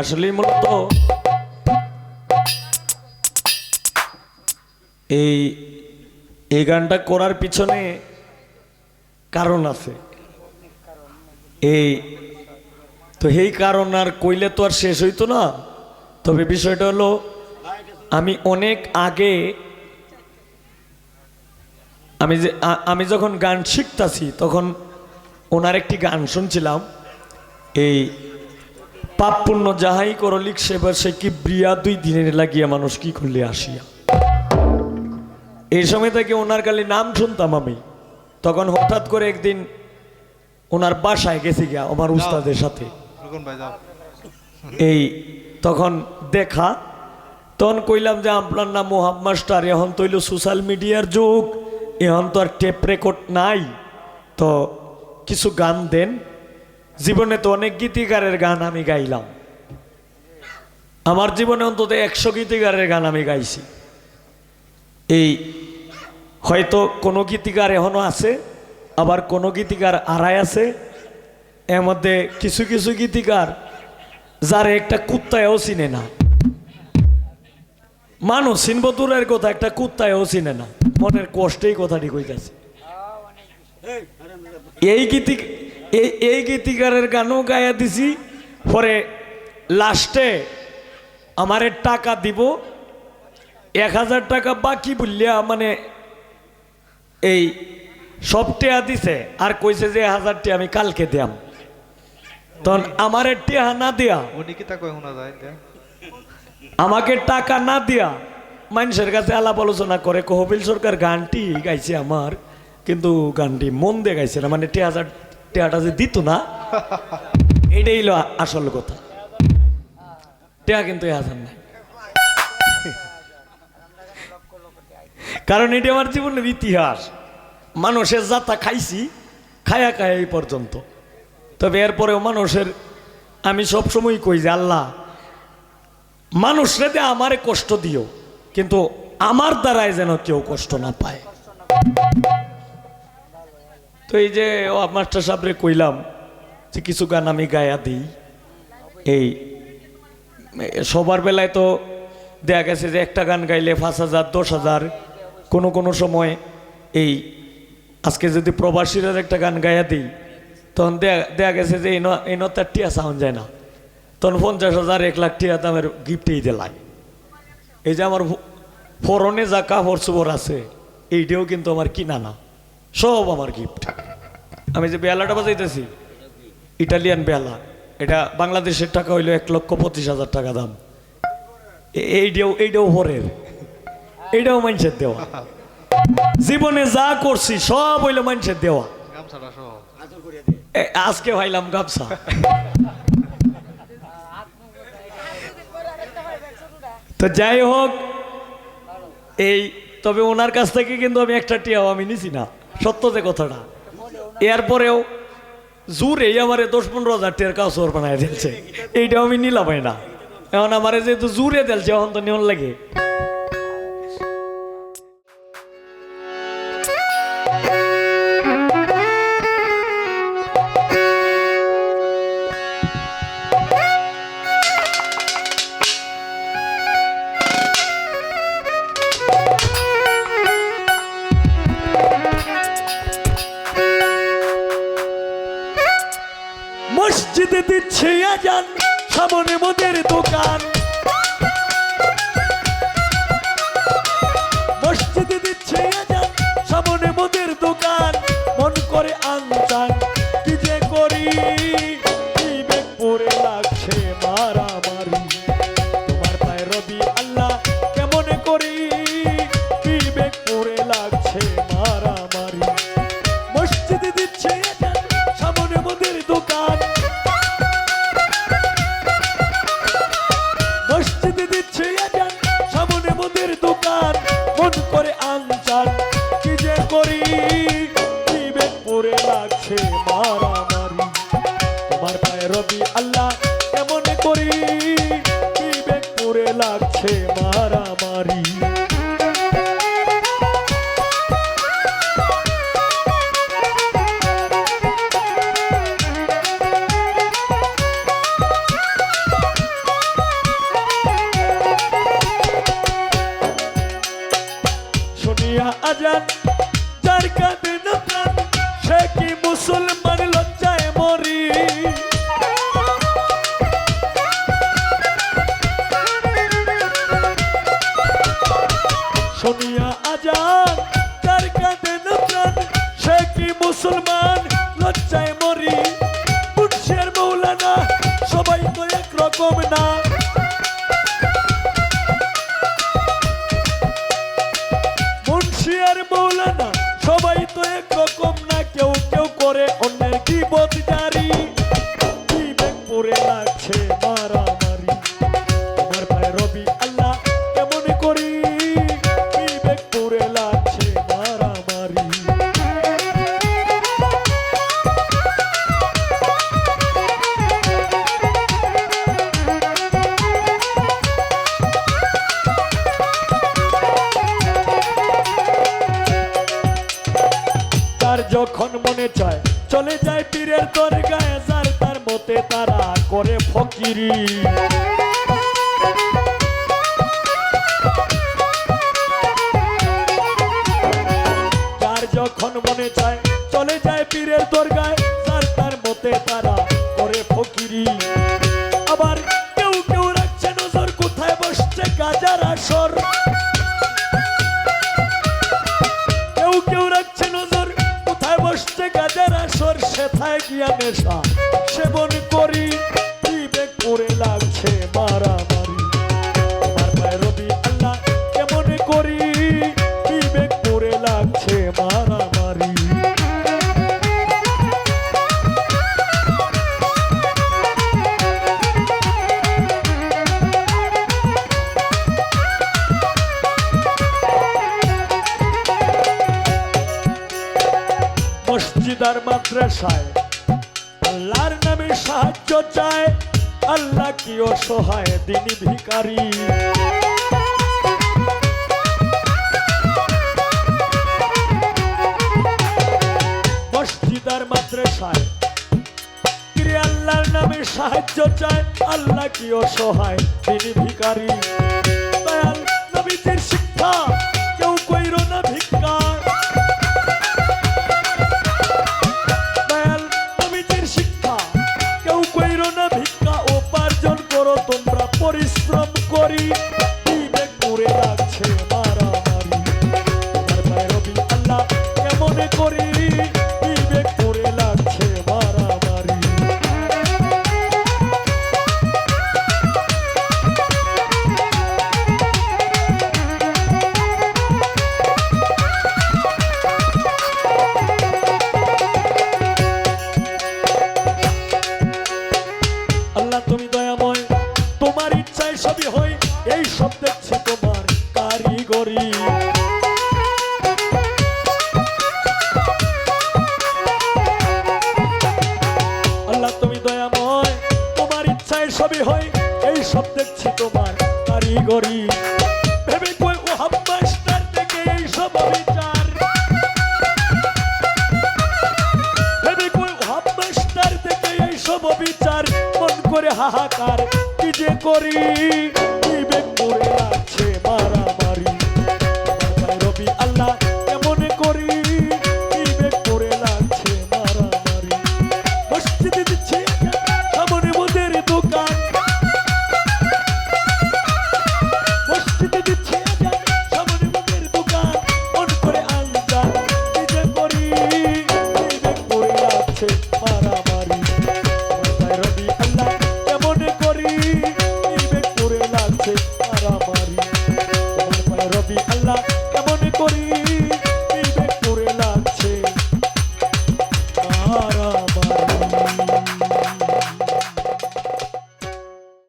আসলে মূলত এই এই গানটা করার পিছনে কারণ আছে। এই, তো এই কারণ আর কইলে তো আর শেষ হইতো না। তবে বিষয়টা হলো, আমি অনেক আগে আমি যে আমি যখন গান শিখতাছি, তখন ওনার একটি গান শুনছিলাম, এই পাপ পুণ্য যাহাই করো করলিক সেবার সে কি ব্রিয়া দুই দিনের লাগিয়া মানুষ কি করলে আসিয়া। এই সময় থেকে ওনার খালি নাম শুনতাম আমি। তখন হঠাৎ করে একদিন ওনার বাসায় গেছি গিয়া আমার উস্তাদের সাথে। এই তখন দেখা তখন কইলাম যে আপনার নাম মোহাম্মদ মাস্টার এখন তো হইল সোশ্যাল মিডিয়ার যুগ এখন তো আর টেপ রেকর্ড নাই। তো কিছু গান দেন। জীবনে তো অনেক গীতিকারের গান আমি গাইলাম। আমার জীবনে অন্তত একশো গীতিকারের গান আমি গাইছি। এই হয়তো কোনো গীতিকার এখনও আছে, আবার কোনো গীতিকার আড়াই আছে। এর মধ্যে কিছু কিছু গীতিকার যার একটা কুত্তায়ও চিনে না। মানুষ চিনব দূরের কথা একটা কুত্তায়ও চিনে না। মনের কষ্টেই কথাটি কইতাছে। এই গীতি এই এই গীতিকারের গানও গায়া দিছি। পরে লাস্টে আমারে টাকা দিব। এক হাজার টাকা বাকি বললিয়া মানে এই সব টেয়া দিছে। আর কইছে যে হাজার টিয়া আমি কালকে দিয়াম। তখন আমার টিয়া না দিয়া? আমাকে টাকা না দিয়া মানুষের কাছে আলাপ আলোচনা করে কহবিল সরকার গানটি গাইছে আমার কিন্তু গানটি মন দিয়ে গাইছে না। মানে টি হাজার টিয়াটা যে দিত না, এটাই হলো আসল কথা। টিয়া কিন্তু হাজার নাই। কারণ এটি আমার জীবনের ইতিহাস। মানুষের যাতা খাইছি, খায়া খায়া এই পর্যন্ত। তবে এরপরেও মানুষের, আমি সবসময় কই যে আল্লাহ মানুষরে দে আমারে কষ্ট দিও, কিন্তু আমার দ্বারাই যেন কেউ কষ্ট না পায়। তো এই যে, ও মাস্টার সাহেবরে কইলাম যে কিছু গান আমি গায়া দিই। এই, সবার বেলায় তো দেখা গেছে যে একটা গান গাইলে পাঁচ হাজার, দশ হাজার, কোনো কোনো সময় এই, আজকে যদি প্রবাসীরা একটা গান গায়া দিই, তখন দেখা গেছে যে এই নতার টিয়া সাউন্ড যায় না। তখন পঞ্চাশ হাজার, এক লাখ টিয়া দামের গিফটেই দিলাই এই যে আমার ফরনে যা কাপড় চোপড় আছে, এইটাও কিন্তু আমার কিনা না। সব আমার গিফট আমি যে বেলাটা বাজাইতেছি, ইটালিয়ান বেলা এটা বাংলাদেশের টাকা হইল এক লক্ষ পঁচিশ হাজার টাকা দাম। এইটাও এইটাও হরের এইটাও মানুষের দেওয়া। জীবনে যা করছি সব হইল মানুষের দেওয়া। আজকে ভাইলাম গামছা। তো যাই হোক, এই তবে ওনার কাছ থেকে কিন্তু আমি একটা টিয়াও আমি নিছি না। সত্য যে কথাটা। এরপরেও জোরে আমারে দশ পনেরো হাজার টের কাউসর বানায় দিয়েছে। এইটাও আমি নিলাম না। এখন আমারে যেহেতু জোরে দিলছে, এখন তো নিয়ন লাগে। মসজিদে দিচ্ছে আজান, সামনে মোদের দোকান। মসজিদে দিচ্ছে আজান, সামনে মোদের দোকান। মন করে আনতান লাগছে মারামারি। শুনিয়া আজান জান তার কাঁধে না প্রাণ সে কি মুসলমান? লজ্জায় মরি পুরুষের মৌলানা যার যখন মনে চায়, চলে যায় পীরের তোর গায়ে যার তার মতে তারা করে ফকিরি। আবার কেউ কেউ রাখছে নজর, কোথায় বসছে গাজার আসর। কেউ কেউ রাখছে নজর, কোথায় বসছে গাজার আসর, সেথায় গিয়া সেবন করি। মসজিদ আর মাদ্রাসায়, আল্লাহর নামে সাহায্য চায় আল্লাহ কি অসহায় দিনী ভিকারী মসজিদ আর মাদ্রাসায় কিরে আল্লাহর নামে সাহায্য চায় আল্লাহ কি অসহায় তিনি ভিকারী দয়াল নবীজির শিক্ষা কারিগরি আল্লাহ, তুমি দয়াময়। তোমার ইচ্ছায় সবই হয়, এই সব দেখছি তোমার কারিগরি। ভেবে কই বিচার মন করে হাহাকার, কি যে করি বিবেক করে